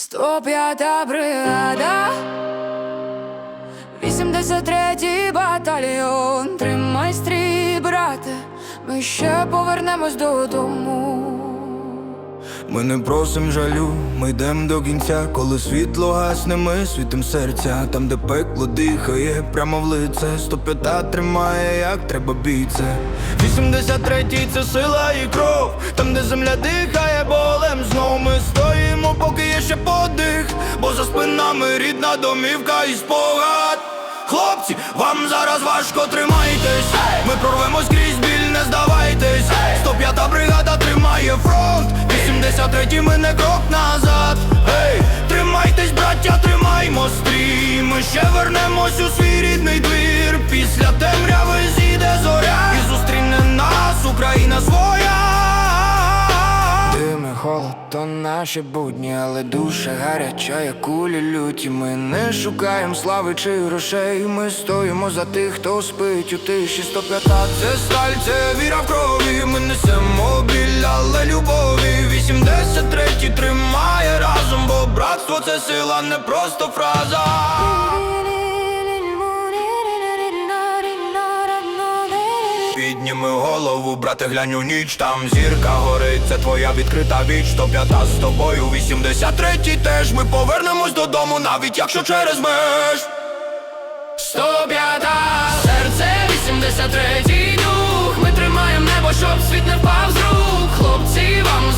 105-та бригада, 83-й батальйон, тримай стрій, брате, ми ще повернемось додому. Ми не просим жалю, ми йдем до кінця, коли світло гасне, ми світим серця, там, де пекло дихає, прямо в лице, 105 тримає, як треба бійце. 83-й це сила і кров, там, де земля дихає болем, знов ми стоїмо, спинами рідна домівка і спогад. Хлопці, вам зараз важко тримайтесь, ми прорвемось крізь біль, не здавайтесь. 105-та бригада тримає фронт, 83-й ми не крок назад. Ей, тримайтесь, браття, тримаймо стрій. Ми ще вернемось у свій то наші будні, але душа гаряча, як кулі люті. Ми не шукаємо слави чи грошей. Ми стоїмо за тих, хто спить у тиші 105 Це сталь, це віра в крові. Ми несемо біль, але любові. 83 тримає разом, бо братство це сила, не просто фраза. Підніми голову, брате, глянь у ніч, там зірка горить, це твоя відкрита віч, 105 з тобою, 83-й теж ми повернемось додому, навіть якщо через меж 105-та, серце 83-й дух. Ми тримаємо небо, щоб світ не впав з рук. Хлопці, вам